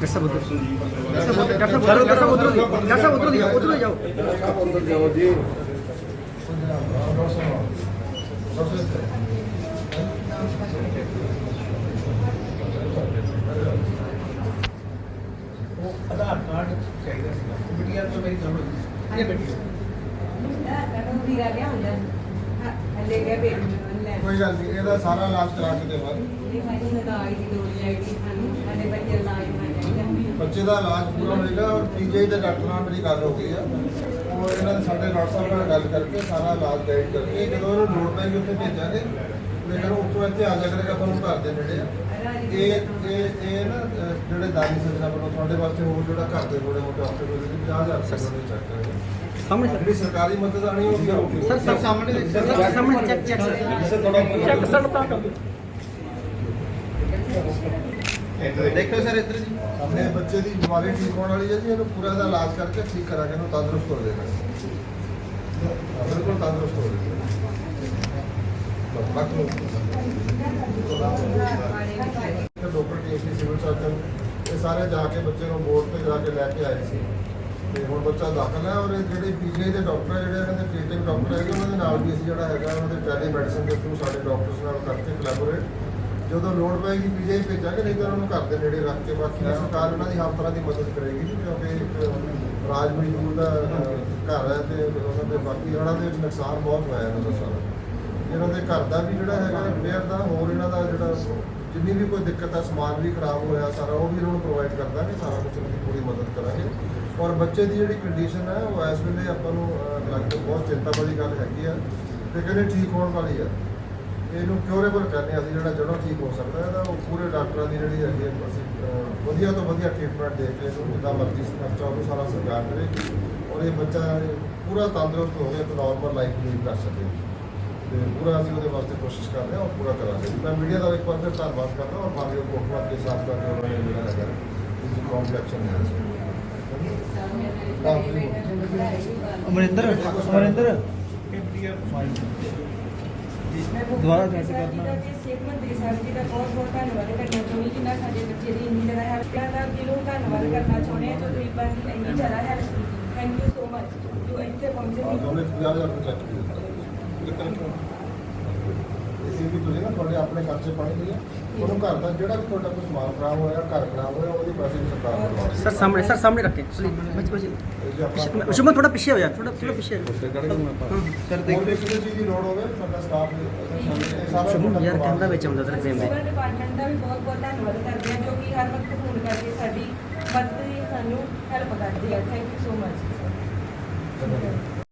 कैसा बोल कैसा बोल कैसा बोल कैसा उधर कैसा उधर दिया उधर जाओ ਆਧਾਰ ਕਾਰਡ ਚਾਹੀਦਾ ਸੀ ਬਿਟੀਆ ਤੋਂ ਮੇਰੀ ਥੋੜੀ ਇਹ ਬਿਟੀਆ ਕੋਈ ਗੱਲ ਨਹੀਂ, ਇਹਦਾ ਸਾਰਾ ਇਲਾਜ ਕਰਾ ਕੇ ਦੇਵਾਂਗੇ ਬੱਚੇ ਦਾ ਇਲਾਜ ਪੂਰਾ ਹੋਏਗਾ ਔਰ ਪੀਜੀਆਈ ਦੇ ਡਾਕਟਰ ਨਾਲ ਮੇਰੀ ਗੱਲ ਹੋ ਗਈ ਆ। ਉਹ ਇਹਨਾਂ ਦੇ ਸਾਡੇ ਡਾਕਟਰ ਸਾਹਿਬ ਨਾਲ ਗੱਲ ਕਰਕੇ ਸਾਰਾ ਇਲਾਜ ਗਾਈਡ ਕਰਕੇ ਜਦੋਂ ਉਹਨੂੰ ਲੋੜ ਪੈਗੀ ਉੱਥੇ ਭੇਜਾਂਗੇ। ਲੇਕਿਨ ਉੱਥੋਂ ਇੱਥੇ ਆ ਜਾ ਕਰੇਗਾ ਤੁਹਾਨੂੰ ਘਰ ਦੇ ਨੇੜੇ ਆ। ਇਹ ਇਹ ਇਹ ਨਾ ਜਿਹੜੇ ਦਾਨੀ ਸੰਸਥਾ ਵੱਲੋਂ ਤੁਹਾਡੇ ਵਾਸਤੇ ਹੋਰ ਜਿਹੜਾ ਘਰ ਦੇ ਕੋਲੇ ਹੋ ਡਾਕਟਰ ਕੋਲੇ ਵੀ 50000 ਰੁਪਏ ਦੇ ਚੱਕ ਰਹੇ ਸਾਹਮਣੇ ਸਰ। ਸਰਕਾਰੀ ਮਦਦ ਆਣੀ ਹੋਊਗੀ ਹੋਊਗੀ ਸਰ ਸਰ ਸਾਹਮਣੇ ਸਰ ਸਾਹਮਣੇ ਚੈੱਕ ਚੈੱਕ ਸਰ। ਥੋੜਾ ਚੈੱਕ ਸਰ ਤਾਂ ਕਰ ਦੇਖੋ ਸਰ ਇੱਧਰ ਜੀ। ਆਪਣੇ ਬੱਚੇ ਦੀ ਬਿਮਾਰੀ ਠੀਕ ਹੋਣ ਵਾਲੀ ਹੈ ਜੀ ਇਹਨੂੰ ਪੂਰਾ ਦਾ ਇਲਾਜ ਕਰਕੇ ਠੀਕ ਕਰਾ ਕੇ ਇਹਨੂੰ ਤੰਦਰੁਸਤ ਹੋ ਹਾਂ, ਬਿਲਕੁਲ ਤੰਦਰੁਸਤ ਹੋ ਜਾਏਗਾ doctor T C civil surgeon ਇਹ ਸਾਰੇ ਜਾ ਕੇ ਬੱਚੇ ਨੂੰ ਬੋਰਡ ਤੇ ਜਾ ਕੇ ਲੈ ਕੇ ਆਏ ਸੀ। ਤੇ ਹੁਣ ਬੱਚਾ ਦਾਖਲ ਹੈ ਔਰ ਇਹ ਜਿਹੜੇ ਪੀਜੀ ਦੇ ਡਾਕਟਰ ਜਿਹੜੇ ਇਹਨਾਂ ਦੇ ਟ੍ਰੀਟਿੰਗ ਡਾਕਟਰ ਹੈਗੇ ਉਹਨਾਂ ਦੇ ਨਾਲ ਵੀ ਅਸੀਂ ਜਿਹੜਾ ਹੈਗਾ ਉਹਨਾਂ ਦੇ ਟੈਲੀ ਮੈਡੀਸਨ ਦੇ ਥਰੂ ਸਾਡੇ ਡਾਕਟਰਸ ਨਾਲ ਕਰਕੇ ਕੋਲੈਬੋਰੇਟ ਜਦੋਂ ਲੋੜ ਪਏਗੀ ਪੀਜੀ ਭੇਜਾਂਗੇ ਨਹੀਂ ਤਾਂ ਉਹਨਾਂ ਨੂੰ ਘਰ ਦੇ ਨੇੜੇ ਰੱਖ ਕੇ ਬਾਕੀ ਸਰਕਾਰ ਉਹਨਾਂ ਦੀ ਹਰ ਤਰ੍ਹਾਂ ਦੀ ਮਦਦ ਕਰੇਗੀ ਜੀ, ਕਿਉਂਕਿ ਇੱਕ ਰਾਜ ਮਜ਼ਦੂਰ ਦਾ ਘਰ ਹੈ ਤੇ ਉਹਨਾਂ ਦੇ ਬਾਕੀ ਉਹਨਾਂ ਦੇ ਨੁਕਸਾਨ ਬਹੁਤ ਹੋਇਆ ਇਹਨਾਂ ਦਾ ਸਾਰਾ। ਇਹਨਾਂ ਦੇ ਘਰ ਦਾ ਵੀ ਜਿਹੜਾ ਹੈਗਾ ਰਿਪੇਅਰ ਦਾ ਹੋਰ ਇਹਨਾਂ ਦਾ ਜਿਹੜਾ ਜਿੰਨੀ ਵੀ ਕੋਈ ਦਿੱਕਤ ਹੈ ਸਮਾਨ ਵੀ ਖਰਾਬ ਹੋਇਆ ਸਾਰਾ ਉਹ ਵੀ ਇਹਨਾਂ ਨੂੰ ਪ੍ਰੋਵਾਈਡ ਕਰ ਦਾਂਗੇ ਸਾਰਾ ਕੁਝ ਉਹਨਾਂ ਦੀ ਪੂਰੀ ਮਦਦ ਕਰਾਂਗੇ। ਔਰ ਬੱਚੇ ਦੀ ਜਿਹੜੀ ਕੰਡੀਸ਼ਨ ਹੈ ਉਹ ਇਸ ਵੇਲੇ ਆਪਾਂ ਨੂੰ ਲੱਗਦਾ ਬਹੁਤ ਚਿੰਤਾ ਵਾਲੀ ਗੱਲ ਹੈਗੀ ਆ ਤੇ ਕਹਿੰਦੇ ਠੀਕ ਹੋਣ ਵਾਲੀ ਆ। ਇਹਨੂੰ ਕਿਉਰੇਬਲ ਕਰਨੇ ਅਸੀਂ ਜਿਹੜਾ ਜੜੋਂ ਠੀਕ ਹੋ ਸਕਦਾ ਹੈ ਤਾਂ ਉਹ ਪੂਰੇ ਡਾਕਟਰਾਂ ਦੀ ਜਿਹੜੀ ਹੈਗੀ ਹੈ ਅਸੀਂ ਵਧੀਆ ਤੋਂ ਵਧੀਆ ਟ੍ਰੀਟਮੈਂਟ ਦੇ ਕੇ ਇਹਨੂੰ ਜਿੱਦਾਂ ਮਰਜ਼ੀ ਖਰਚਾ ਉਹਨੂੰ ਸਾਰਾ ਸਰਕਾਰ ਕਰੇ ਔਰ ਇਹ ਬੱਚਾ ਪੂਰਾ ਤੰਦਰੁਸਤ ਹੋ ਗਿਆ ਨਾਰਮਲ ਲਾਈਫ ਲੀਡ ਕਰ ਸਕੇ। ਤੇ ਪੂਰਾ ਅਸੀਂ ਉਹਦੇ ਵਾਸਤੇ ਕੋਸ਼ਿਸ਼ ਕਰ ਰਹੇ ਹਾਂ ਔਰ ਪੂਰਾ ਕਰਾ ਕਰਾਂਗੇ ਮੈਂ ਮੀਡੀਆ ਦਾ ਇੱਕ ਵਾਰ ਫਿਰ ਧੰਨਵਾਦ ਕਰਦਾ ਔਰ ਮਾਨਯੋਗ ਕੋਟਵਾ ਦੇ ਸਾਥ ਕਰਕੇ ਉਹਨਾਂ ਨੇ ਮੇਰਾ ਲਗਾ ਇਸ ਕੰਪਲੈਕਸ਼ਨ ਹੈ ਅਮਰਿੰਦਰ ਅਮਰਿੰਦਰ। ਐਮਪੀਆਰ ਫਾਈਲ ਦੁਬਾਰਾ ਕੈਸੇ ਕਰਨਾ? ਸਿਹਤ ਮੰਤਰੀ ਸਾਹਿਬ ਜੀ ਦਾ ਬਹੁਤ ਬਹੁਤ ਧੰਨਵਾਦ ਕਰਨਾ ਚਾਹੁੰਦੀ ਜਿਨ੍ਹਾਂ ਸਾਡੇ ਬੱਚੇ ਦੀ ਇੰਨੀ ਜ਼ਿਆਦਾ ਹੈਲਪ ਦਾ ਦਿਲੋਂ ਧੰਨਵਾਦ ਕਰਨਾ ਚਾਹੁੰਦੇ ਹਾਂ। ਜੋ ਗਰੀਬਾਂ ਦੀ ਇੰਨੀ ਜ਼ਿਆਦਾ ਹੈਲਪ ਕੀਤੀ ਥੈਂਕ ਯੂ ਸੋ ਮਚ ਜੋ ਇੱਥੇ ਪਹੁੰਚੇ ਔਰ ਨੇ ਉਹਨੇ 50000 ਰੁਪਏ ਚੱਕ ਦਿੱਤਾ ਇਸੇ ਵੀ ਤੁਸੀਂ ਨਾ ਤੁਹਾਡੇ ਆਪਣੇ ਖਰਚੇ ਪਾਣੀ ਨਹੀਂ ਹੈ ਉਹਨੂੰ ਘਰ ਦਾ ਜਿਹੜਾ ਵੀ ਤੁਹਾਡਾ ਕੋਈ ਸਮਾਨ ਖਰਾਬ ਹੋਇਆ ਘਰ ਖਰਾਬ ਹੋਇਆ ਉਹਦੀ ਪੈਸੇ ਵੀ ਸਰਕਾਰ ਨੂੰ ਲਾਉਣੀ ਸਰ ਸਾਹਮਣੇ ਸਰ ਸਾਹਮਣੇ ਰੱਖੇ। ਬਚ ਬਚ ਸ਼ੁਮਨ ਥੋੜਾ ਪਿੱਛੇ ਹੋ ਜਾ ਥੋੜਾ ਥੋੜਾ ਪਿੱਛੇ ਸਰ ਦੇਖੋ। ਕੋਈ ਚੀਜ਼ ਦੀ ਲੋੜ ਹੋਵੇ ਸਾਡਾ ਸਟਾਫ ਨੇ ਸਾਰਾ ਸ਼ੁਮਨ ਯਾਰ ਕਹਿੰਦਾ ਵਿੱਚ ਆਉਂਦਾ ਤੇਰੇ ਫੇਮ ਦੇ। ਡਿਪਾਰਟਮੈਂਟ ਦਾ ਵੀ ਬਹੁਤ ਬਹੁਤ ਧੰਨਵਾਦ ਕਰਦੇ ਹਾਂ ਜੋ ਕਿ ਹਰ ਵਕਤ ਫੋਨ ਕਰਕੇ ਸਾਡੀ ਮਦਦ ਸਾਨੂੰ ਹੈਲਪ ਕਰਦੇ ਆ। Thank you so much sir